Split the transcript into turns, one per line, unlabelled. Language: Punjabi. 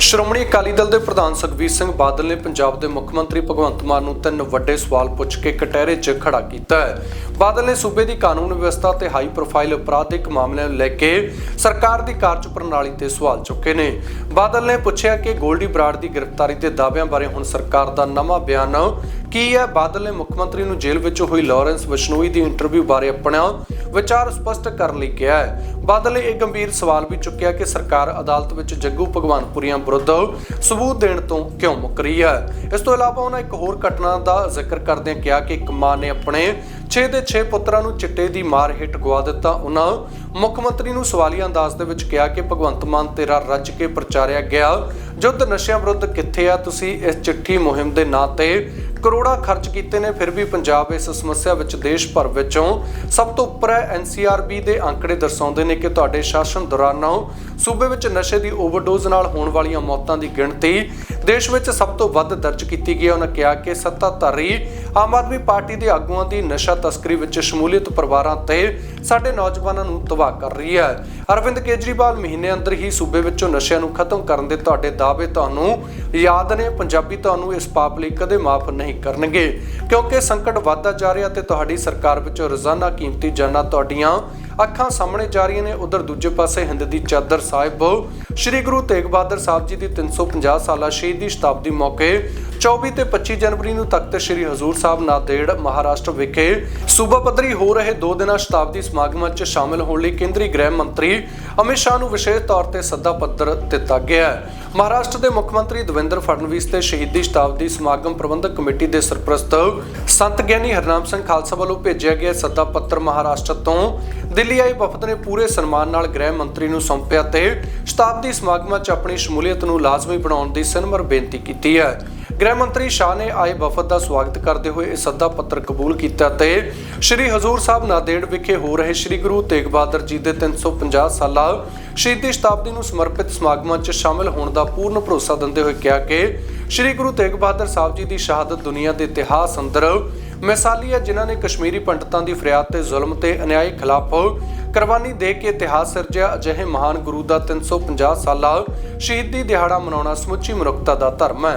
ਸ਼੍ਰੋਮਣੀ ਅਕਾਲੀ ਦਲ ਦੇ ਪ੍ਰਧਾਨ ਸੁਖਬੀਰ ਸਿੰਘ ਬਾਦਲ ਨੇ ਪੰਜਾਬ ਦੇ ਮੁੱਖ ਮੰਤਰੀ ਭਗਵੰਤ ਮਾਨ ਨੂੰ ਤਿੰਨ ਵੱਡੇ ਸਵਾਲ ਪੁੱਛ ਕੇ ਕਟਹਿਰੇ 'ਚ ਖੜਾ ਕੀਤਾ ਹੈ। ਬਾਦਲ ਨੇ ਸੂਬੇ ਦੀ ਕਾਨੂੰਨ ਵਿਵਸਥਾ ਤੇ ਹਾਈ ਪ੍ਰੋਫਾਈਲ ਅਪਰਾਧਿਕ ਮਾਮਲਿਆਂ ਨੂੰ ਲੈ ਕੇ ਸਰਕਾਰ ਦੀ ਕਾਰਜ ਪ੍ਰਣਾਲੀ ਤੇ ਸਵਾਲ ਚੁੱਕੇ ਨੇ। ਬਾਦਲ ਨੇ ਪੁੱਛਿਆ ਕਿ ਗੋਲਡੀ ਬਰਾੜ ਦੀ ਗ੍ਰਿਫਤਾਰੀ ਦੇ ਦਾਅਵਿਆਂ ਬਾਰੇ ਹੁਣ ਸਰਕਾਰ ਦਾ ਨਵਾਂ ਬਿਆਨ ਕੀ ਹੈ? ਬਾਦਲ ਨੇ ਮੁੱਖ ਮੰਤਰੀ ਨੂੰ ਜੇਲ੍ਹ ਵਿੱਚ ਹੋਈ ਲਾਰੈਂਸ ਬਿਸ਼ਨੋਈ ਦੀ ਇੰਟਰਵਿਊ ਬਾਰੇ ਆਪਣਾ ਵਿਚਾਰ ਸਪਸ਼ਟ ਕਰਨ ਲਈ ਕਿਹਾ ਹੈ। ਬਾਦਲ ਨੇ ਇਹ ਗੰਭੀਰ ਸਵਾਲ ਵੀ ਚੁੱਕਿਆ ਕਿ ਸਰਕਾਰ ਅਦਾਲਤ ਵਿੱਚ ਜੱਗੂ ਭਗਵਾਨਪੁਰੀਆਂ ਵਿਰੁੱਧ ਸਬੂਤ ਦੇਣ ਤੋਂ ਕਿਉਂ ਮੁੱਕ ਰਹੀ ਹੈ। ਇਸ ਤੋਂ ਇਲਾਵਾ ਉਹਨਾਂ ਇੱਕ ਹੋਰ ਘਟਨਾ ਦਾ ਜ਼ਿਕਰ ਕਰਦਿਆਂ ਕਿਹਾ ਕਿ ਇੱਕ ਮਾਂ ਨੇ ਆਪਣੇ 6 ਦੇ 6 ਪੁੱਤਰਾਂ ਨੂੰ ਚਿੱਟੇ ਦੀ ਮਾਰ ਹੇਠ ਗਵਾ ਦਿੱਤਾ। ਉਹਨਾਂ ਮੁੱਖ ਮੰਤਰੀ ਨੂੰ ਸਵਾਲੀਆ ਅੰਦਾਜ਼ ਦੇ ਵਿੱਚ ਕਿਹਾ ਕਿ ਭਗਵੰਤ ਮਾਨ ਤੇਰਾ ਰੱਜ ਕੇ ਪ੍ਰਚਾਰਿਆ ਗਿਆ। ਜੁੱਧ ਨਸ਼ਿਆਂ ਵਿਰੁੱਧ ਕਿੱਥੇ ਆ ਤੁਸੀਂ? ਇਸ ਚਿੱਠੀ ਮੁਹਿੰਮ ਦੇ ਨਾਂ ਤੇ ਕਰੋੜਾਂ ਖਰਚ ਕੀਤੇ ਨੇ। ਫਿਰ ਵੀ ਪੰਜਾਬ ਇਸ ਸਮੱਸਿਆ ਵਿੱਚ ਦੇਸ਼ ਭਰ ਵਿੱਚੋਂ ਸਭ ਤੋਂ ਉੱਪਰ ਹੈ। ਐਨਸੀਆਰਬੀ ਦੇ ਅੰਕੜੇ ਦਰਸਾਉਂਦੇ ਨੇ ਕਿ ਤੁਹਾਡੇ ਸ਼ਾਸਨ ਦੌਰਾਨ ਸੂਬੇ ਵਿੱਚ ਨਸ਼ੇ ਦੀ ਓਵਰਡੋਜ਼ ਨਾਲ ਹੋਣ ਵਾਲੀਆਂ ਮੌਤਾਂ ਦੀ ਗਿਣਤੀ ਦੇਸ਼ ਵਿੱਚ ਸਭ ਤੋਂ ਵੱਧ ਦਰਜ ਕੀਤੀ ਗਈ ਹੈ। ਉਹਨਾਂ ਕਿਹਾ ਕਿ ਸੱਤਾਧਾਰੀ ਆਮ ਆਦਮੀ ਪਾਰਟੀ ਦੇ ਆਗੂਆਂ ਦੀ ਨਸ਼ਾ ਤਸਕਰੀ ਵਿੱਚ ਸ਼ਮੂਲੀਅਤ ਪਰਿਵਾਰਾਂ ਤੇ ਸਾਡੇ ਨੌਜਵਾਨਾਂ ਨੂੰ ਤਬਾਹ ਕਰ ਰਹੀ ਹੈ। ਅਰਵਿੰਦ ਕੇਜਰੀਵਾਲ ਮਹੀਨੇ ਅੰਦਰ ਹੀ ਸੂਬੇ ਵਿੱਚੋਂ ਨਸ਼ਿਆਂ ਨੂੰ ਖਤਮ ਕਰਨ ਦੇ ਤੁਹਾਡੇ ਦਾਅਵੇ ਤੁਹਾਨੂੰ ਯਾਦ ਨੇ। ਪੰਜਾਬੀ ਤੁਹਾਨੂੰ ਇਸ ਪਾਪ ਲਈ ਕਦੇ ਮਾਫ ਨਹੀਂ ਕਰਨਗੇ। ਕਿਉਂਕਿ ਸੰਕਟ ਵੱਧਦਾ ਜਾ ਰਿਹਾ ਤੇ ਤੁਹਾਡੀ ਸਰਕਾਰ ਵਿੱਚੋਂ ਰੋਜ਼ਾਨਾ ਕੀਮਤੀ ਜਾਨਾਂ ਤੁਹਾਡੀਆਂ ਅੱਖਾਂ ਸਾਹਮਣੇ ਜਾ ਰਹੀਆਂ ਨੇ। ਉਧਰ ਦੂਜੇ ਪਾਸੇ ਹਿੰਦ ਦੀ ਚਾਦਰ ਸਾਹਿਬ। ਸ੍ਰੀ ਗੁਰੂ ਤੇਗ ਬਹਾਦਰ ਸਾਹਿਬ ਜੀ ਦੀ 350 ਸਾਲਾ ਸ਼ਹੀਦੀ ਸ਼ਤਾਬਦੀ ਮੌਕੇ 24 ਤੇ 25 ਜਨਵਰੀ ਨੂੰ ਤਖਤ ਸ੍ਰੀ ਹਜ਼ੂਰ ਸਾਹਿਬ ਨਾਂਦੇੜ ਮਹਾਰਾਸ਼ਟਰ ਵਿਖੇ ਸੂਬਾ ਪੱਧਰੀ ਹੋ ਰਹੇ ਦੋ ਦਿਨਾਂ ਸ਼ਤਾਬਦੀ ਸਮਾਗਮਾਂ 'ਚ ਸ਼ਾਮਲ ਹੋਣ ਲਈ ਕੇਂਦਰੀ ਗ੍ਰਹਿ ਮੰਤਰੀ ਅਮਿਤ ਸ਼ਾਹ ਨੂੰ ਵਿਸ਼ੇਸ਼ ਤੌਰ ਤੇ ਸੱਦਾ ਪੱਤਰ ਦਿੱਤਾ ਗਿਆ ਹੈ। ਮਹਾਰਾਸ਼ਟਰ ਦੇ ਮੁੱਖ ਮੰਤਰੀ ਦਵਿੰਦਰ ਫੜਨਵੀਸ ਤੇ ਸ਼ਹੀਦੀ ਸ਼ਤਾਬਦੀ ਸਮਾਗਮ ਪ੍ਰਬੰਧਕ ਕਮੇਟੀ ਦੇ ਸਰਪ੍ਰਸਤ ਸੰਤ ਗਿਆਨੀ ਹਰਨਾਮ ਸਿੰਘ ਖਾਲਸਾ ਵੱਲੋਂ ਭੇਜਿਆ ਗਿਆ ਸੱਦਾ ਪੱਤਰ ਮਹਾਰਾਸ਼ਟਰ ਤੋਂ ਦਿੱਲੀ ਆਏ ਵਫਦ ਨੇ ਪੂਰੇ ਸਨਮਾਨ ਨਾਲ ਗ੍ਰਹਿ ਮੰਤਰੀ ਨੂੰ ਸੌਂਪਿਆ ਤੇ ਸ਼ਤਾਬਦੀ ਸਮਾਗਮਾਂ 'ਚ ਆਪਣੀ ਸ਼ਮੂਲੀਅਤ ਨੂੰ ਲਾਜ਼ਮੀ ਬਣਾਉਣ ਦੀ ਸਿਨਮਰ ਬੇਨਤੀ ਕੀਤੀ ਹੈ। ਗ੍ਰਹਿ ਮੰਤਰੀ ਸ਼ਾਹ ਨੇ ਆਏ ਵਫਦ ਦਾ ਸਵਾਗਤ ਕਰਦੇ ਹੋਏ ਇਹ ਸੱਦਾ ਪੱਤਰ ਕਬੂਲ ਕੀਤਾ ਤੇ ਸ੍ਰੀ ਹਜ਼ੂਰ ਸਾਹਿਬ ਨਾਂਦੇੜ ਵਿਖੇ ਹੋ ਰਹੇ ਸ੍ਰੀ ਗੁਰੂ ਤੇਗ ਬਹਾਦਰ ਜੀ ਦੇ 350 ਸਾਲਾ ਸ਼ਹੀਦੀ ਸ਼ਤਾਬਦੀ ਨੂੰ ਸਮਰਪਿਤ ਸਮਾਗਮਾਂ 'ਚ ਸ਼ਾਮਲ ਹੋਣ ਦਾ ਪੂਰਨ ਭਰੋਸਾ ਦਿੰਦੇ ਹੋਏ ਕਿਹਾ ਕਿ ਸ੍ਰੀ ਗੁਰੂ ਤੇਗ ਬਹਾਦਰ ਸਾਹਿਬ ਜੀ ਦੀ ਸ਼ਹਾਦਤ ਦੁਨੀਆ ਦੇ ਇਤਿਹਾਸ ਅੰਦਰ ਮਿਸਾਲੀ ਹੈ, ਜਿਨ੍ਹਾਂ ਨੇ ਕਸ਼ਮੀਰੀ ਪੰਡਤਾਂ ਦੀ ਫਰਿਆਦ ਤੇ ਜ਼ੁਲਮ ਤੇ ਅਨਿਆਏ ਖਿਲਾਫ ਕੁਰਬਾਨੀ ਦੇ ਕੇ ਇਤਿਹਾਸ ਸਿਰਜਿਆ। ਅਜਿਹੇ ਮਹਾਨ ਗੁਰੂ ਦਾ 350 ਸਾਲਾ ਸ਼ਹੀਦੀ ਦਿਹਾੜਾ ਮਨਾਉਣਾ ਸਮੁੱਚੀ ਮਨੁੱਖਤਾ ਦਾ ਧਰਮ ਹੈ।